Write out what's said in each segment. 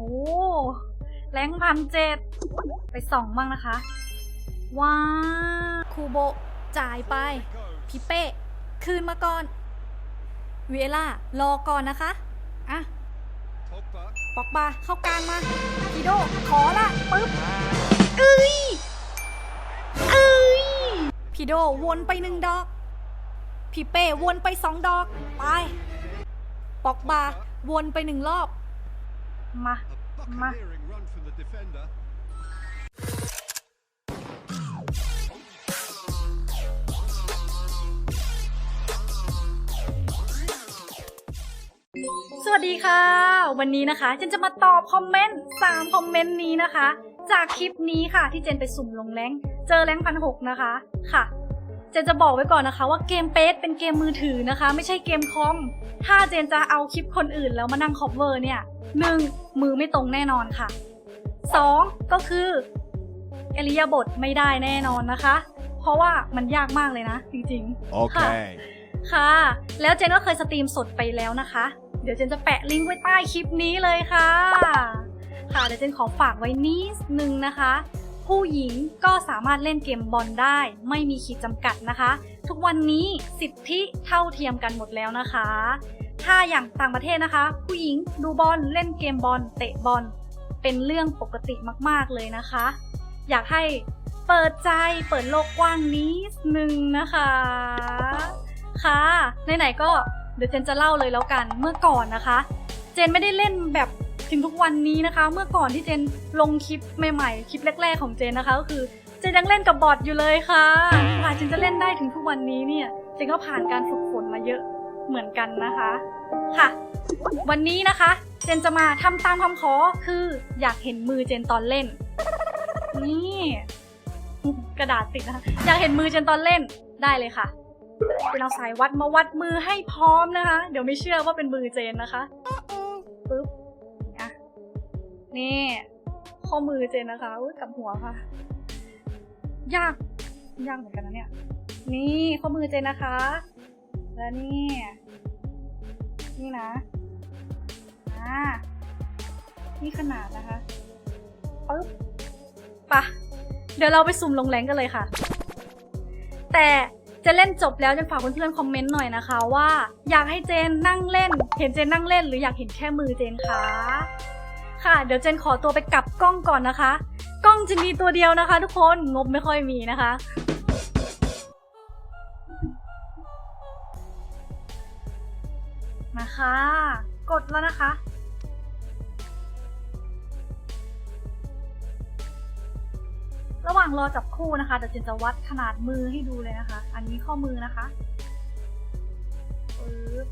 โอ้แรงพันเจ็ดไปส่องบ้างนะคะ ว้าคูโบจ่ายไป พี่เป้ คืนมาก่อนเวล่ารอก่อนนะคะ อะปอกบาเข้ากลางมาพีโด ขอละปึ๊บเอ้ยเอ้ยพีโดวนไปหนึ่งดอก พี่เป้วนไปสองดอก ไป ปอกบาวนไปหนึ่งรอบ มา A Ma- buccaneering run from the defender. สวัสดีค่ะ วันนี้นะคะ เจนจะมาตอบคอมเมนต์3คอมเมนต์นี้นะคะ จากคลิปนี้ค่ะที่เจนไปสุ่มลงแรงเจอแรงพันหกนะคะ ค่ะ เจนจะบอกไว้ก่อนนะคะว่าเกมเปสเป็นเกมมือถือนะคะ ไม่ใช่เกมคอม ถ้าเจนจะเอาคลิปคนอื่นแล้วมานั่งคอ v เวอร์เนี่ยหนึ่งมือไม่ตรงแน่นอนค่ะสองก็คือเอริยาบทไม่ได้แน่นอนนะคะ เพราะว่ามันยากมากเลยนะ จริงๆ Okay. ค่ะ แล้วเจนก็เคยสตรีมสดไปแล้วนะคะ เดี๋ยวเจนจะแปะลิงก์ไว้ใต้คลิปนี้เลยค่ะ ค่ะเดี๋ยวเจนขอฝากไว้นิดนึงนะคะ ผู้หญิงก็สามารถเล่นเกมบอลได้ ไม่มีขีดจำกัดนะคะ ทุกวันนี้สิทธิเท่าเทียมกันหมดแล้วนะคะ ถ้าอย่างต่างประเทศนะคะ ผู้หญิงดูบอลเล่นเกมบอลเตะบอลเป็นเรื่องปกติมากๆเลยนะคะ อยากให้เปิดใจเปิดโลกกว้างนิดนึงนะคะ ค่ะไหนๆก็เดี๋ยวเจนจะเล่าเลยแล้วกันเมื่อก่อนนะคะ เจนไม่ได้เล่นแบบ ถึงทุกวันนี้นะคะ เมื่อก่อนที่เจนลงคลิปใหม่ๆ คลิปแรก ๆ ของเจนนะคะ ก็คือเจนยังเล่นกับบอทอยู่เลยค่ะค่ะเจนจะเล่นได้ถึงทุกวันนี้เนี่ย เจนก็ผ่านการฝึกฝนมาเยอะเหมือนกันนะคะ ค่ะ วันนี้นะคะ เจนจะมาทำตามคำขอคืออยากเห็นมือเจนตอนเล่น นี่กระดาษติดนะคะอยากเห็นมือเจนตอนเล่นได้เลยค่ะเป็นเอาสายวัดมาวัดมือให้พร้อมนะคะ เดี๋ยวไม่เชื่อว่าเป็นมือเจนนะคะปึ๊บ นี่ ข้อมือเจนนะคะอุ๊ยกับหัวค่ะ ยากยากเหมือนกันนะเนี่ย นี่ข้อมือเจนนะคะ แล้วนี่ นี่นะอ่านี่ขนาดนะคะปึ๊บปะเดี๋ยวเราไปสุ่มลงแรงกันเลยค่ะ แต่จะเล่นจบแล้วจะฝากเพื่อนๆคอมเมนต์หน่อยนะคะ ว่าอยากให้เจนนั่งเล่น เห็นเจนนั่งเล่น หรืออยากเห็นแค่มือเจนคะ ค่ะ เดี๋ยวเจนขอตัวไปกลับกล้องก่อนนะคะ กล้องจะมีตัวเดียวนะคะ ทุกคนงบไม่ค่อยมีนะคะ มาค่ะ กดแล้วนะคะระหว่างรอจับคู่นะคะเดี๋ยวเจนจะวัดขนาดมือให้ดูเลยนะคะ อันนี้ข้อมือนะคะปึ๊บ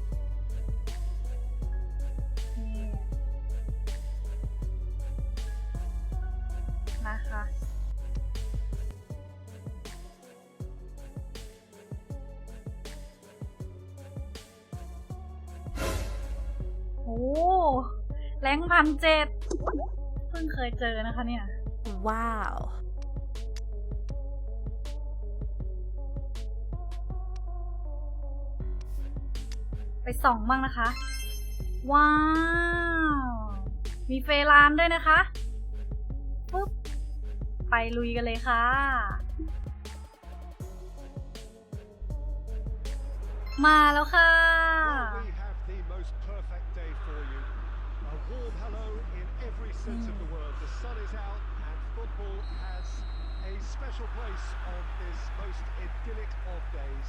แรงพันเจ็ดเพิ่งเคยเจอนะคะเนี่ย ว้าว ไปส่องบ้างนะคะ ว้าว มีเฟรานด้วยนะคะปุ๊บไปลุยกันเลยค่ะ มาแล้วค่ะ Well, we have the most perfect day for you. A warm hello in every sense of the word. The sun is out and football has a special place on this most idyllic of days.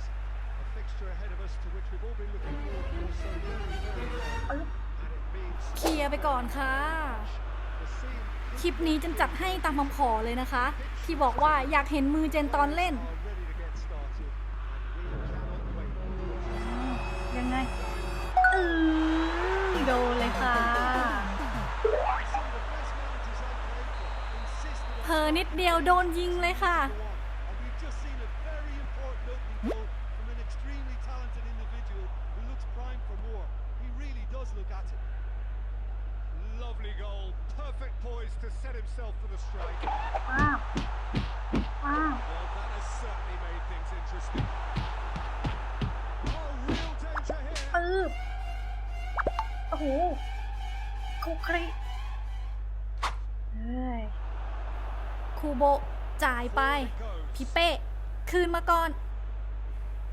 A fixture ahead of us to which we've all been looking forward to so very, very long. And it means เคลียร์ไปก่อนค่ะ the scene คลิปนี้เจนจัดให้ตามคำขอเลยนะคะ ที่บอกว่าอยากเห็นมือเจนตอนเล่น are ready to get started. And we cannot wait. ยังไงอือโดนเลยค่ะ อนิดเดียวโดนยิงเลยค่ะ And we've just seen a very important opening goal from an extremely talented individual who looks primed for more. He really does look at it. Lovely goal. Perfect poise to set himself for the strike. ว้าวว้าว Well, that has certainly made things interesting. Oh, real danger here. ปืบโอ้โหคลุกคลิ คู โบ จ่ายไปพี่เป้ คืนมาก่อน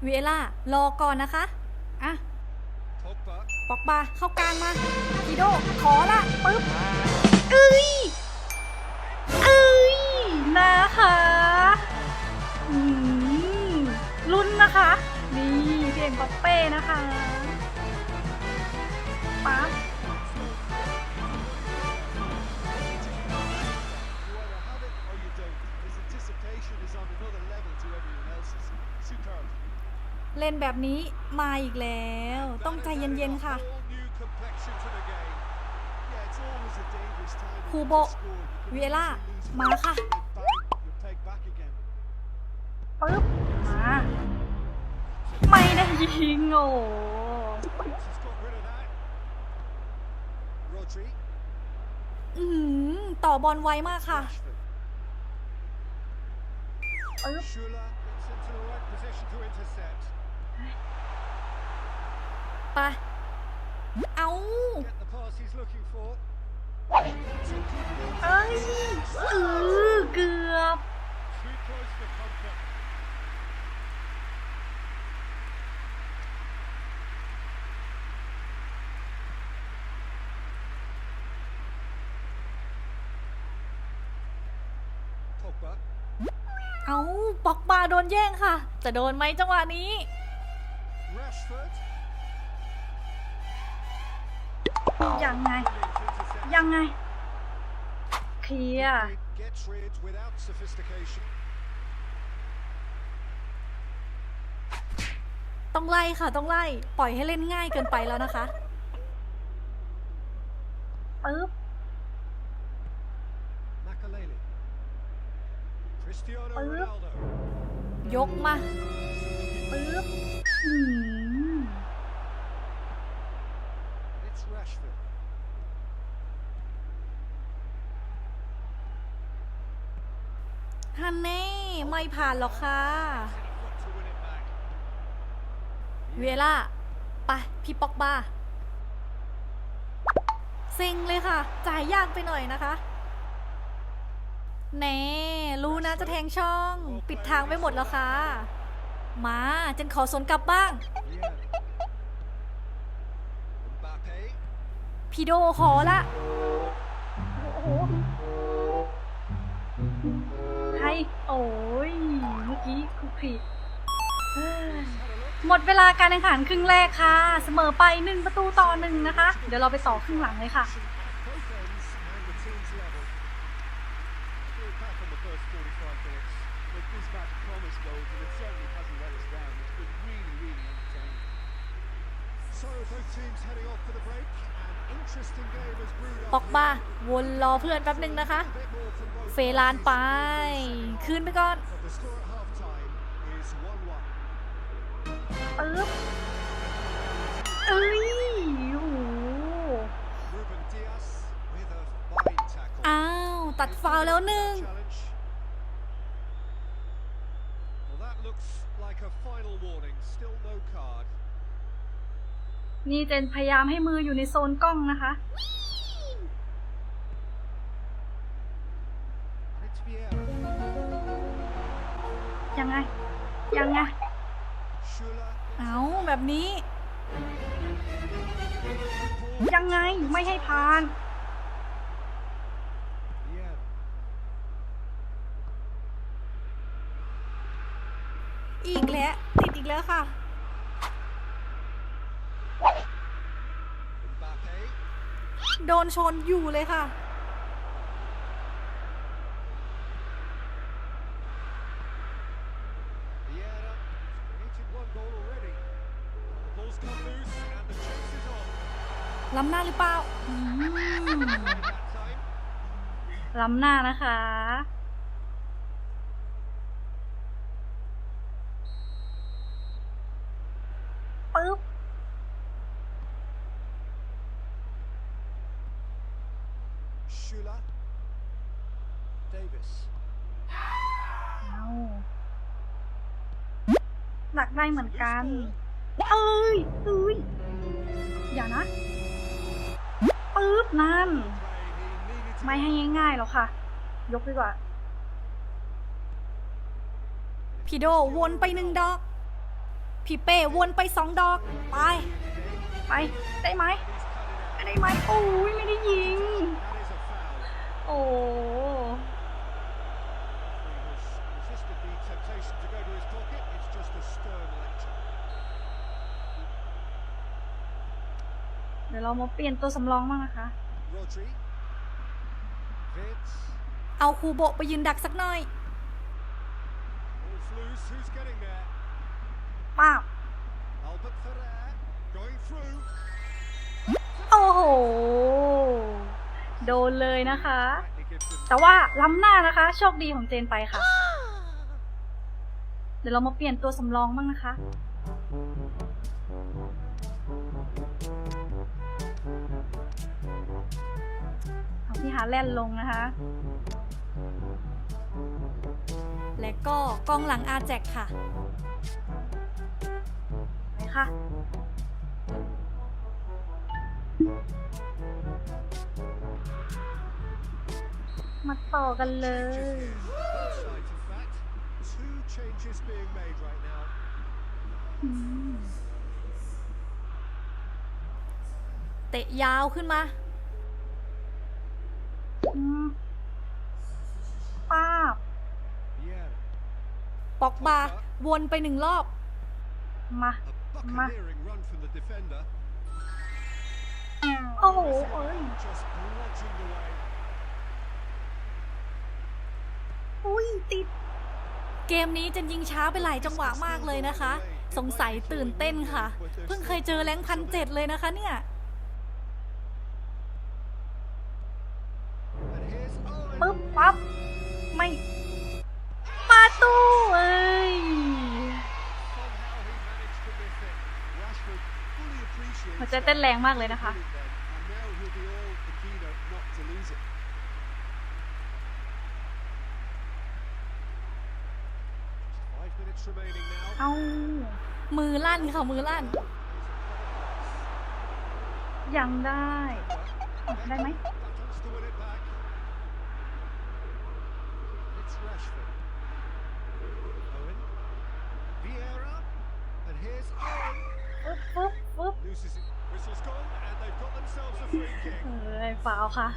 เวล่ารอก่อนนะคะ อะปอกบาเข้ากลางมาพิโด ขอละปึ๊บเอ้ย เล่นแบบนี้มาอีกแล้ว ต้องใจเย็นๆค่ะ Whole new complexion to the game. Yeah, it's always a dangerous time. when you Kubo, can score. You can Viela, easily lose มา focus ค่ะ and then bang, you're pegged back again. ปึ๊บมาไม่ได้ยิงโอ้ She's got rid of that. Rodri. อืมต่อบอลไวมากค่ะ Rashford. ปึ๊บ ไปเอาเอ้ยเกือบเอาปอกบาโดนแย่งค่ะ จะโดนไหมจังหวะนี้ ยังไง Brilliant interception. ยังไง เคลียร์ It Gets rid without sophistication. ต้องไล่ค่ะ ต้องไล่ ปล่อยให้เล่นง่ายเกินไปแล้วนะคะปึ๊บ Makalele. Cristiano ปึ๊บ Ronaldo. ยกมา ปึ๊บอืม It's Rashford. ฮันเน่ไม่ผ่านหรอกค่ะ Got to win it back. เวล่าไปพี่ปอกบาเซ็งเลยค่ะ จ่ายยากไปหน่อยนะคะแน่รู้นะจะแทงช่อง ปิดทางไปหมดแล้วค่ะ มาเจนขอสนกลับบ้าง พี่โดขอละ โอ้โหใครโอ้ย เมื่อกี้คุกคลีเอ้ยหมดเวลาการแข่งขันครึ่งแรกค่ะ เสมอไปหนึ่งประตูต่อหนึ่งนะคะ เดี๋ยวเราไปต่อครึ่งหลังเลยค่ะ ป up. อกบาวนรอเพื่อนแป๊บหนึ่งนะคะ A bit more from both เฟลานไป คืนไปก่อน But the score at half time is 1-1. ปึ๊บเอ้ยโอ้โห Ruben Diaz with a fine tackle. อ้าว ตัดฟาวล์แล้วหนึ่ง นี่เจนพยายามให้มืออยู่ในโซนกล้องนะคะ ยังไง ยังไง เอาแบบนี้ ยังไงไม่ให้ผ่าน อีกแล้วติดอีกแล้วค่ะ Mbappe. โดนชนอยู่เลยค่ะ Vieira. He's created one goal already. The ball's come loose and the chase is on. ล้ำหน้าหรือเปล่าอืม That time. ล้ำหน้านะคะ ปึ๊บ Schüller. Davis. เอาหนักได้เหมือนกัน เอ้ยเอ้ยอย่านะปึ๊บนั่น Play. He needed to ไม่ให้ง่ายๆหรอกค่ะ ยกดีกว่า พี่โดวนไปหนึ่งดอก พี่เป้วนไปสองดอก ไป ไป ได้ไหมไม่ได้ไหมโอ้ยไม่ได้ยิง That is a foul. โอ้ He has resisted the temptation to go to his pocket. It's just a stern lecture. เดี๋ยวเรามาเปลี่ยนตัวสำรองบ้างนะคะ Rodri. Vince. เอาคูโบะไปยืนดักสักหน่อย Ball's loose. Who's getting there? ป้าบ Albert Ferrer. Going through. โอ้โห โดนเลยนะคะ He gives him แต่ว่าล้ำหน้านะคะ โชคดีของเจนไปค่ะ เดี๋ยวเรามาเปลี่ยนตัวสำรองบ้างนะคะ เอาพี่ฮาแลนด์ลงนะคะ และก็กองหลังอาแจกค่ะไปค่ะ มาต่อกันเลย both sides, in fact. Two changes being made right now. อืมเตะยาวขึ้นมาอืมป้าบ Vieira. ปอกบาวนไปหนึ่งรอบ มา A Ma- โอ้โหเอ้ย Just bludgeoned away. อุ้ยติด เกมนี้จะยิงช้าไปหลายจังหวะมากเลยนะคะ สงสัยตื่นเต้นค่ะ เพิ่งเคยเจอแรงพันเจ็ดเลยนะคะเนี่ย And here's Owen. ปึ๊บปั๊บ appreciates หัวใจเต้นแรงมากเลยนะคะ And now he'll be all the keener not to lose it. Just five minutes remaining now. เอามือลั่นค่ะ มือลั่น ยังได้อะได้ไหม Battles to win it back. It's Rashford. Owen. Vieira. And here's Owen. ปึ๊บปึ๊บปึ๊บ Loses it. Whistle's gone, and they've got themselves a free kick. เอ้ยฟาวค่ะ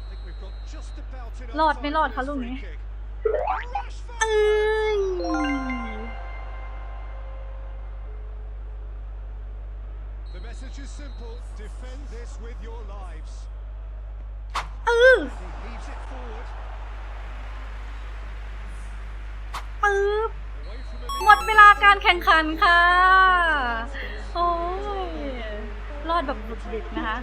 I think we've got just about enough รอดไม่ time รอด for คะ this ลูก free นี้ kick. เอ้ย The message is simple. Defend this with your lives. เออ He heaves it forward. ปึ๊บ Away from him. หม ดเวลาการแข่งขันค่ะ โอ้ย รอดแบบบุดบิดนะคะ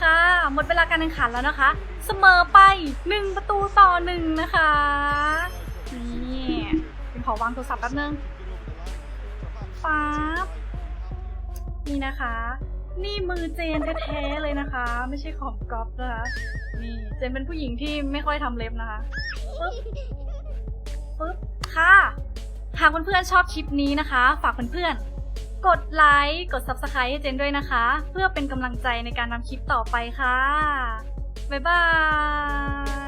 ค่ะ หมดเวลาการแข่งขันแล้วนะคะ เสมอไปหนึ่งประตูต่อหนึ่งนะคะ นี่เป็นขอวางโทรศัพท์แป๊บนึง ป๊าบ นี่นะคะ นี่มือเจนแท้ๆเลยนะคะ ไม่ใช่ของก๊อฟนะคะ นี่เจนเป็นผู้หญิงที่ไม่ค่อยทำเล็บนะคะปึ๊บปึ๊บค่ะ หากเพื่อนๆชอบคลิปนี้นะคะ ฝากเพื่อนๆ กดไลค์ กด Subscribe ให้เจนด้วยนะคะ เพื่อเป็นกำลังใจในการทำคลิปต่อไปค่ะ บ๊ายบาย